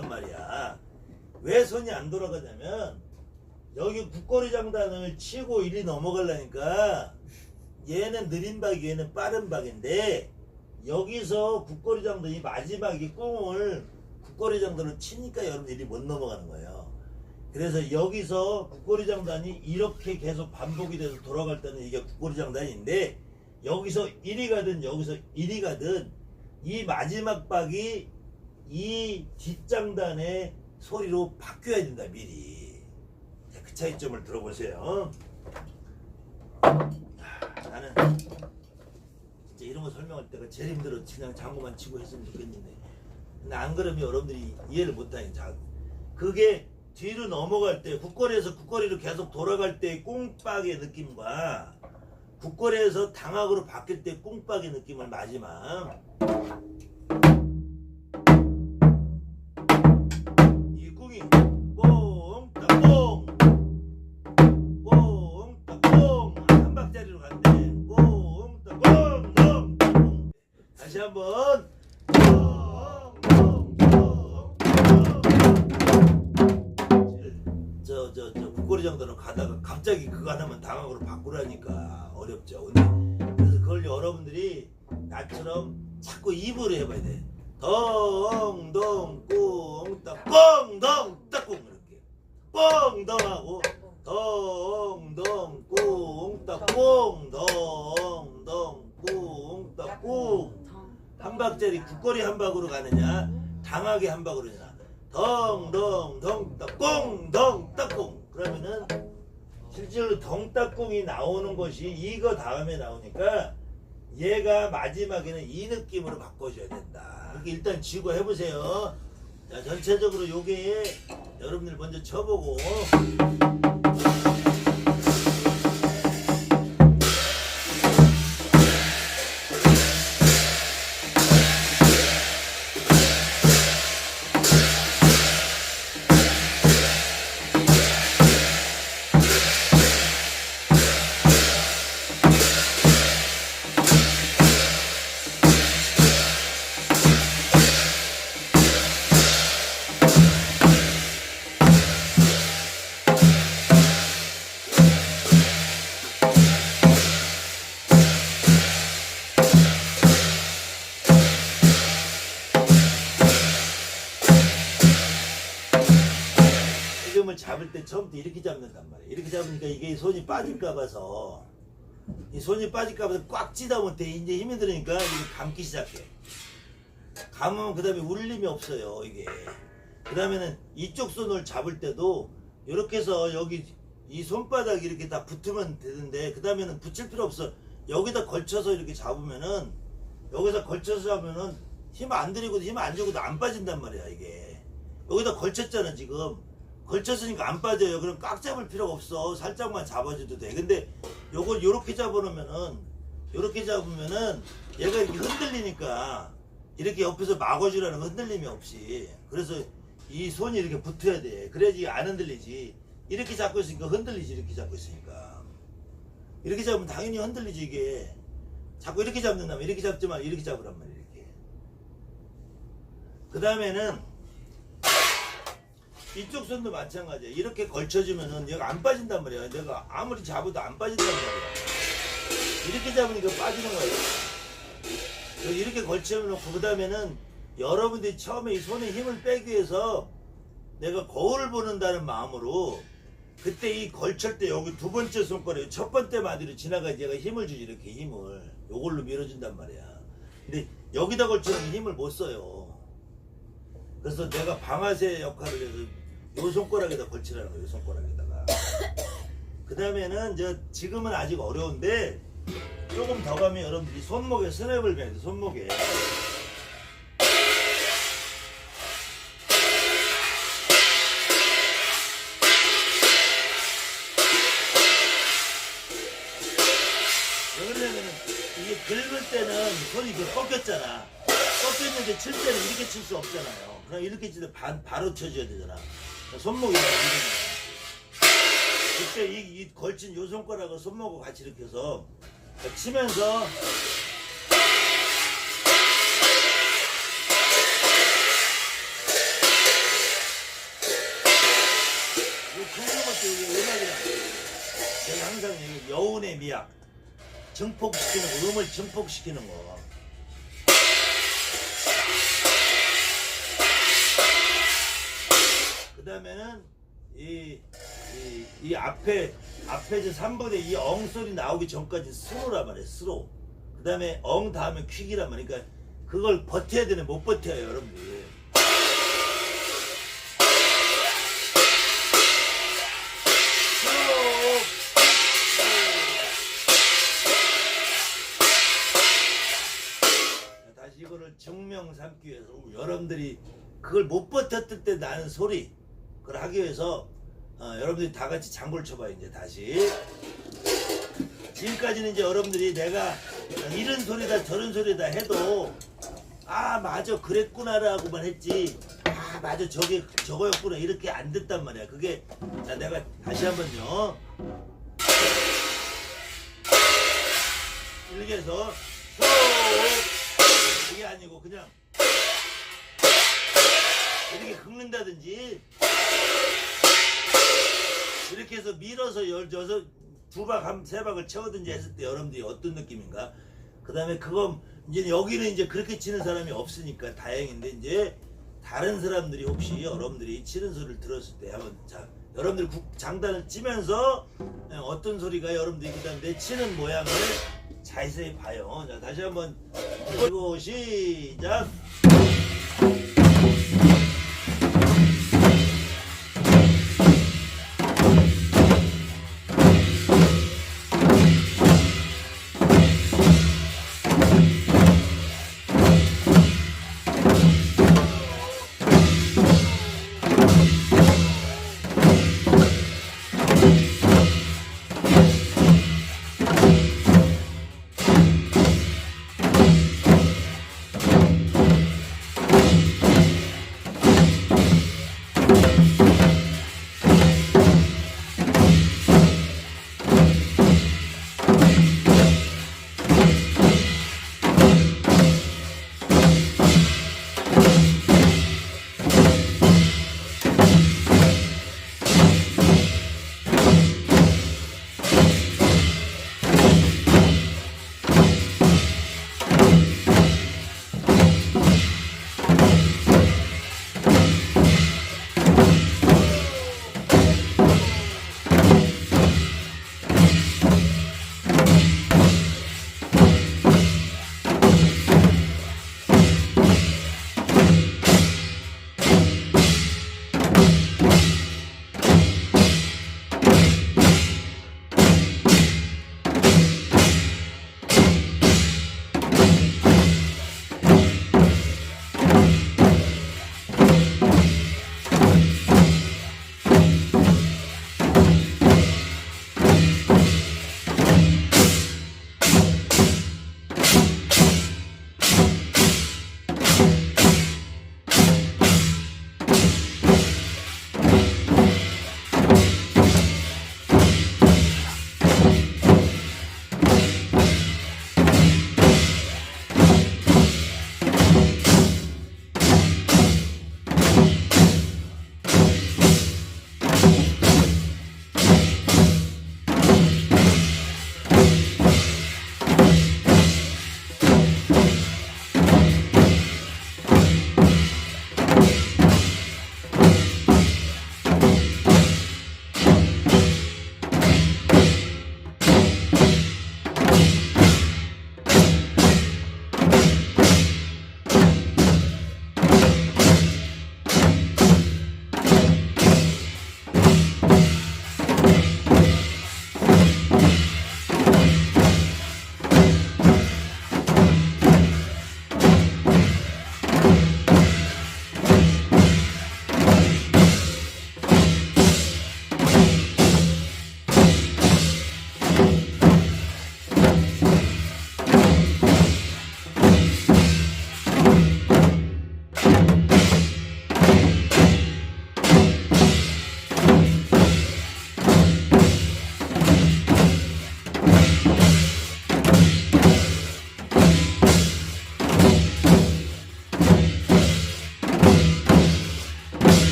돌아간단 말이야. 왜 손이 안 돌아가냐면 여기 국거리 장단을 치고 일이 넘어가려니까 얘는 느린 박이 얘는 빠른 박인데 여기서 국거리 장단이 마지막에 꽁을 국거리 장단을 치니까 여러분들이 못 넘어가는 거예요. 그래서 여기서 국거리 장단이 이렇게 계속 반복이 돼서 돌아갈 때는 이게 국거리 장단인데 여기서 1위 가든 여기서 1위 가든 이 마지막 박이 이 뒷장단의 소리로 바뀌어야 된다 미리. 자, 그 차이점을 들어보세요. 아, 나는 진짜 이런 거 설명할 때가 제일 힘들어. 그냥 장구만 치고 했으면 좋겠는데. 근데 안 그러면 여러분들이 이해를 못하니 자 그게 뒤로 넘어갈 때 국거리에서 국거리로 계속 돌아갈 때 꽁박의 느낌과 국거리에서 당학으로 바뀔 때 꽁박의 느낌을 마지막 한번 저저 저 국거리 정도는 가다가 갑자기 그거 하나만 당학으로 바꾸라니까 어렵죠. 근데 그래서 그걸 여러분들이 나처럼 자꾸 입으로 해봐야 돼. 덩덩 꽁따 꽁덩 따꽁 이렇게 꽁덩하고 덩덩 꽁따 꽁덩덩 꽁따 꽁 한 박자리 국거리 한 박으로 가느냐 당하게 한 박으로 가느냐 덩덩덩 따꽁 덩 따꽁 그러면은 실제로 덩따꽁이 나오는 것이 이거 다음에 나오니까 얘가 마지막에는 이 느낌으로 바꿔줘야 된다. 이렇게 일단 쥐고 해보세요. 자, 전체적으로 요게 여러분들 먼저 쳐보고 지금을 잡을 때 처음부터 이렇게 잡는단 말이에요. 이렇게 잡으니까 이게 손이 빠질까 봐서 이 손이 빠질까 봐서 꽉 찌다 못해 이제 힘이 들으니까 이게 감기 시작해. 감으면 그 다음에 울림이 없어요 이게. 그 다음에는 이쪽 손을 잡을 때도 이렇게 해서 여기 이 손바닥 이렇게 다 붙으면 되는데 그 다음에는 붙일 필요 없어. 여기다 걸쳐서 이렇게 잡으면은 여기서 걸쳐서 잡으면은 힘 안 들이고도 힘안 주고도 안 빠진단 말이야 이게. 여기다 걸쳤잖아 지금. 걸쳤으니까 안 빠져요. 그럼 꽉 잡을 필요가 없어. 살짝만 잡아줘도 돼. 근데 요걸 요렇게 잡아놓으면은 요렇게 잡으면은 얘가 이렇게 흔들리니까 이렇게 옆에서 막아주라는 거 흔들림이 없이 그래서 이 손이 이렇게 붙어야 돼. 그래야지 안 흔들리지. 이렇게 잡고 있으니까 흔들리지. 이렇게 잡고 있으니까 이렇게 잡으면 당연히 흔들리지 이게. 자꾸 이렇게 잡는다면 이렇게 잡지 만 이렇게 잡으란 말이야. 이렇게. 그 다음에는 이쪽 손도 마찬가지야. 이렇게 걸쳐주면은 얘가 안 빠진단 말이야. 내가 아무리 잡아도 안 빠진단 말이야. 이렇게 잡으니까 빠지는 거예요. 이렇게 걸쳐놓고 그 다음에는 여러분들이 처음에 이 손에 힘을 빼기 위해서 내가 거울을 보는다는 마음으로 그때 이 걸칠 때 여기 두 번째 손가락에 첫 번째 마디로 지나가야 얘가 힘을 주지 이렇게 힘을 요걸로 밀어준단 말이야. 근데 여기다 걸치면 힘을 못 써요. 그래서 내가 방아쇠 역할을 해서 요 손가락에다 걸치라는 거예요. 요 손가락에다가. 그 다음에는 저 지금은 아직 어려운데 조금 더 가면 여러분들이 손목에 스냅을 매야 돼. 손목에. 왜 그러냐면은 이게 긁을 때는 손이 이렇게 꺾였잖아. 꺾였는데 칠 때는 이렇게 칠 수 없잖아요. 그냥 이렇게 바, 바로 쳐줘야 되잖아. 손목이 그때 이, 이 걸친 요 손가락을 손목하고 같이 이렇게 해서 치면서 제가 항상 이 여운의 미학 증폭시키는 거, 음을 증폭시키는 거 다음에는 이, 이, 이 앞에 앞에 저 3번에 이 엉 소리 나오기 전까지 스로란 말이에요 스로. 그 다음에 엉 다음에 퀵이란 말이니까 그러니까 그걸 버텨야 되네 못 버텨요 여러분들 다시 이거를 증명 삼기 위해서 여러분들이 그걸 못 버텼을 때 나는 소리 그걸 하기 위해서 어, 여러분들이 다 같이 장구를 쳐봐요 이제 다시. 지금까지는 이제 여러분들이 내가 이런 소리다 저런 소리다 해도 아 맞아 그랬구나라고만 했지. 아 맞아 저게 저거였구나. 이렇게 안 됐단 말이야. 그게 자 내가 다시 한번요. 이렇게 해서 쏙 이게 아니고 그냥 이렇게 긁는다든지 이렇게 해서 밀어서 열 여섯 두박 세 박을 채우든지 했을 때 여러분들이 어떤 느낌인가? 그 다음에 그거 이제 여기는 이제 그렇게 치는 사람이 없으니까 다행인데 이제 다른 사람들이 혹시 여러분들이 치는 소리를 들었을 때 한번 자 여러분들 국- 장단을 치면서 어떤 소리가 여러분들이 그다음 내 치는 모양을 자세히 봐요. 자 다시 한번 그리고 시작.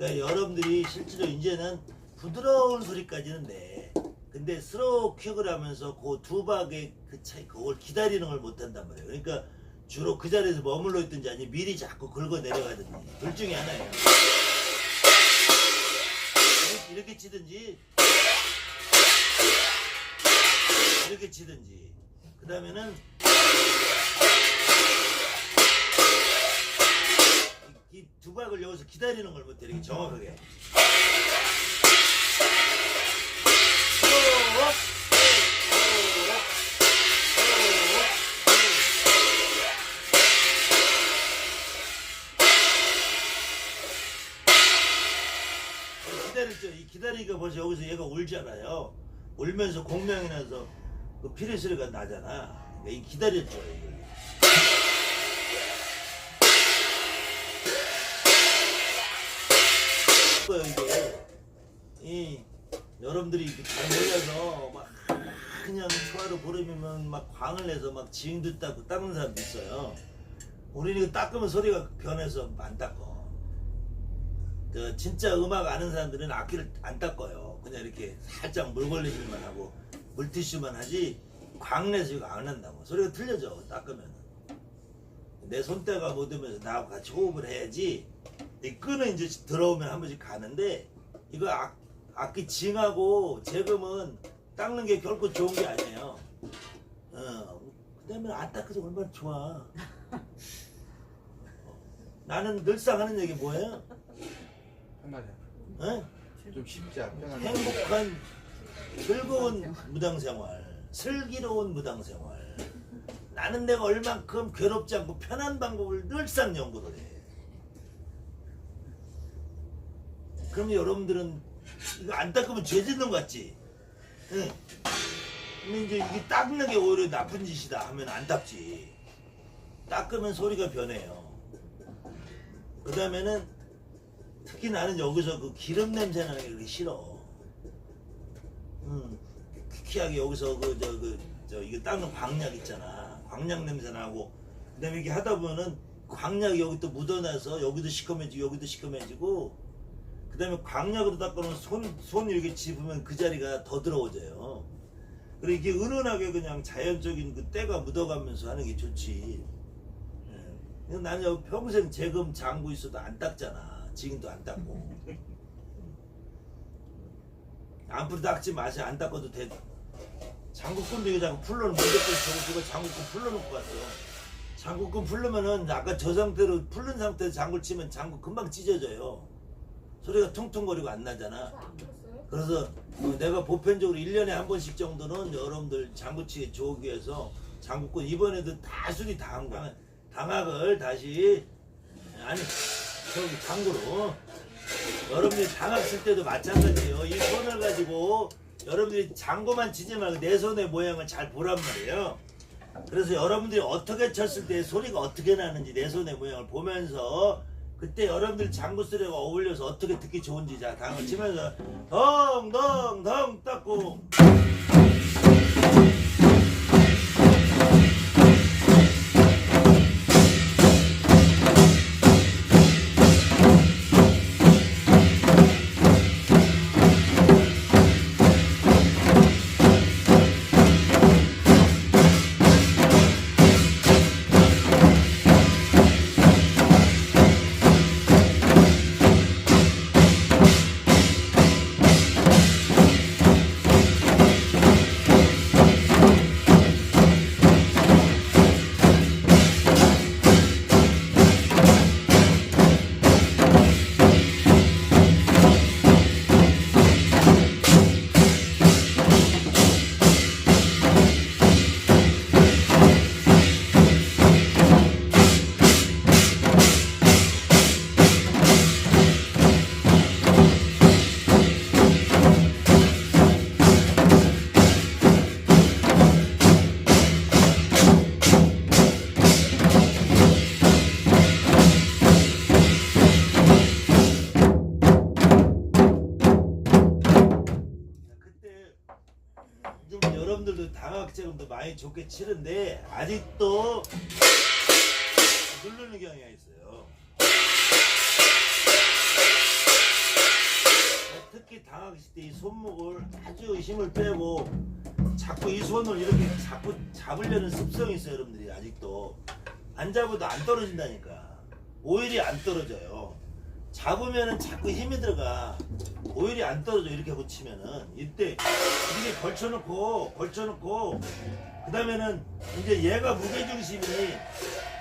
그러니까 여러분들이 실제로 이제는 부드러운 소리까지는 돼. 근데 스로우 퀵을 하면서 그 두 박의 그 차이, 그걸 기다리는 걸 못한단 말이에요. 그러니까 주로 그 자리에서 머물러 있든지 아니면 미리 자꾸 긁어 내려가든지 둘 중에 하나예요. 이렇게 치든지 이렇게 치든지 그 다음에는 이 두 박을 여기서 기다리는 걸 못해 이렇게 정확하게 기다렸죠. 이 기다리니까 벌써 여기서 얘가 울잖아요. 울면서 공명이 나서 그 피리 소리가 나잖아. 그러니까 이 기다렸죠. 이걸. 거예요 이게 이 여러분들이 이렇게 잘 몰려서 막 그냥 초하루 보름이면 막 광을 내서 막 지잉도 닦고 닦는 사람도 있어요. 우리는 이거 닦으면 소리가 변해서 안 닦어. 그 진짜 음악 아는 사람들은 악기를 안 닦아요. 그냥 이렇게 살짝 물 걸리기만 하고 물티슈만 하지 광 내서 이거 안 한다고. 소리가 틀려져 닦으면. 내 손때가 못 오면서 나하고 같이 호흡을 해야지 이 끈은 이제 들어오면 한 번씩 가는데 이거 악, 악기 징하고 재금은 닦는 게 결코 좋은 게 아니에요. 어, 그다음에 안 닦아서 얼마나 좋아. 어, 나는 늘상 하는 얘기 뭐예요? 한마디 어? 좀 쉽지 않게 행복한 즐거운 무당생활, 슬기로운 무당생활. 나는 내가 얼만큼 괴롭지 않고 편한 방법을 늘상 연구를 해. 그러면 여러분들은 이거 안 닦으면 죄 짓는 것 같지? 응. 근데 이제 이게 닦는 게 오히려 나쁜 짓이다 하면 안 닦지. 닦으면 소리가 변해요. 그 다음에는 특히 나는 여기서 그 기름 냄새 나는 게 싫어. 음, 퀴퀴하게 여기서 그 저 그 저 이거 닦는 광약 있잖아. 광약 냄새 나고 그다음에 이렇게 하다 보면은 광약이 여기 또 묻어나서 여기도 시커매지고 여기도 시커매지고 그다음에 광약으로 닦아놓은 손, 손 이렇게 집으면 그 자리가 더 더러워져요. 그리고 이게 은은하게 그냥 자연적인 그 때가 묻어가면서 하는 게 좋지. 예. 나는 평생 재금 장구 있어도 안 닦잖아. 지금도 안 닦고. 앞으로 닦지 마세요. 안 닦아도 돼. 장구끈도 이거 자꾸 풀러놓고 저거 저거 장구끈 풀러놓고 갔어. 장구끈 풀르면은 아까 저 상태로 풀른 상태에서 장구를 치면 장구 금방 찢어져요. 소리가 퉁퉁거리고 안 나잖아. 그래서 어, 내가 보편적으로 1년에 한 번씩 정도는 여러분들 장구치에 좋기 위해서 장구꾼 이번에도 다 수리 다 한 거야. 당학을 다시 아니 저기 장구로 여러분들이 장학 쓸 때도 마찬가지예요. 이 손을 가지고 여러분들이 장구만 치지 말고 내 손의 모양을 잘 보란 말이에요. 그래서 여러분들이 어떻게 쳤을 때 소리가 어떻게 나는지 내 손의 모양을 보면서 그때 여러분들 장구 소리가 어울려서 어떻게 듣기 좋은지 자 당을 치면서 덩덩덩 닦고 많이 좋게 치는데 아직도 누르는 경향이 있어요. 특히 당황했을 때 이 손목을 아주 힘을 빼고 자꾸 이 손을 이렇게 자꾸 잡으려는 습성이 있어요 여러분들이. 아직도. 안 잡아도 안 떨어진다니까. 오일이 안 떨어져요. 잡으면은 자꾸 힘이 들어가 오일이 안 떨어져 이렇게 고치면은 이때 이렇게 걸쳐놓고 걸쳐놓고 그 다음에는 이제 얘가 무게중심이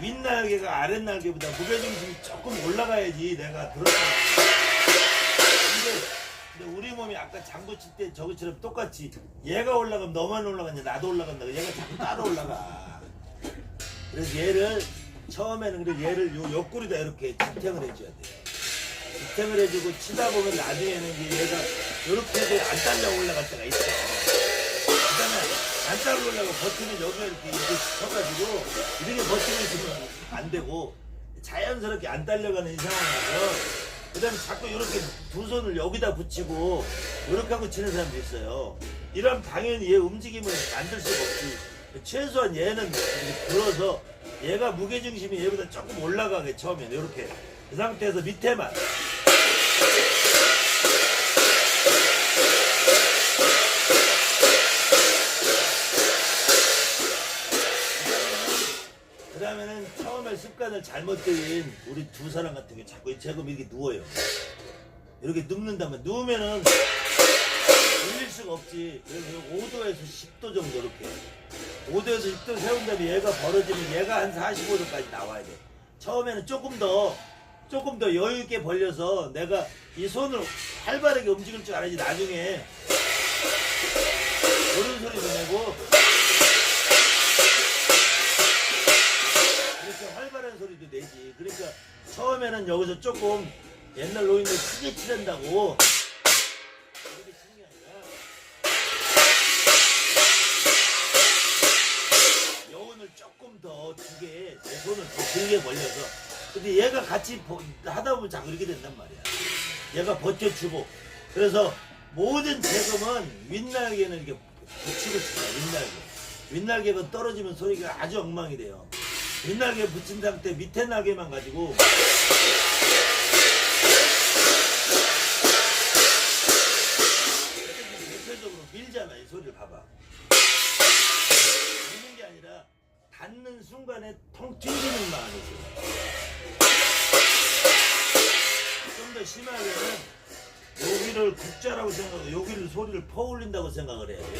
윗날개가 아랫날개보다 무게중심이 조금 올라가야지 내가 들어가 근데, 근데 우리 몸이 아까 장구 칠 때 저것처럼 똑같이 얘가 올라가면 너만 올라가냐 나도 올라간다 얘가 자꾸 따로 올라가. 그래서 얘를 처음에는 그래 얘를 요 옆구리다 이렇게 지탱을 해줘야 돼요 지탱을 해주고 치다 보면 나중에는 이제 얘가 이렇게 해도 안 딸려 올라갈 때가 있어. 그 다음에 안 따로 올라가 버티면 여기가 이렇게 이렇게 쳐가지고 이렇게 버티고 있으면 안 되고 자연스럽게 안 딸려가는 이 상황에서 그 다음에 자꾸 이렇게 두 손을 여기다 붙이고 이렇게 하고 치는 사람도 있어요. 이러면 당연히 얘 움직임을 만들 수가 없지. 최소한 얘는 이렇게 들어서 얘가 무게중심이 얘보다 조금 올라가게 처음에는 이렇게 그 상태에서 밑에만 그 다음에는 처음에 습관을 잘못 들인 우리 두 사람 같은 경우 자꾸 제금 이렇게 누워요. 이렇게 눕는다면 누우면은 올릴 수가 없지. 그래서 5도에서 10도 정도 이렇게. 5도에서 10도 세운 다음에 얘가 벌어지면 얘가 한 45도까지 나와야 돼. 처음에는 조금 더 조금 더 여유 있게 벌려서 내가 이 손을 활발하게 움직일 줄 알아야지 나중에. 오른손이도 내고. 이렇게 활발한 소리도 내지. 그러니까 처음에는 여기서 조금 옛날 노인들 크게 치란다고. 이렇게 치는 게 아니라 여운을 조금 더 두게 내 손을 더 길게 벌려서 근데 얘가 같이 보- 하다 보면 이렇게 된단 말이야. 얘가 버텨주고 그래서 모든 재금은 윗날개는 이렇게 붙이고 치자 윗날개. 윗날개가 떨어지면 소리가 아주 엉망이 돼요. 윗날개 붙인 상태 밑에 날개만 가지고 닿는 순간에 통 튕기는 마음이지. 좀 더 심하게는 여기를 국자라고 생각하고 여기를 소리를 퍼올린다고 생각을 해야 돼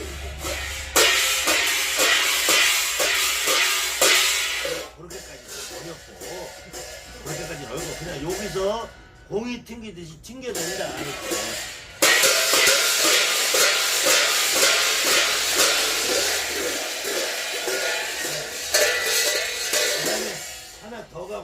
그렇게까지 어렵고 그렇게까지 어렵고 그냥 여기서 공이 튕기듯이 튕겨낸다 이렇게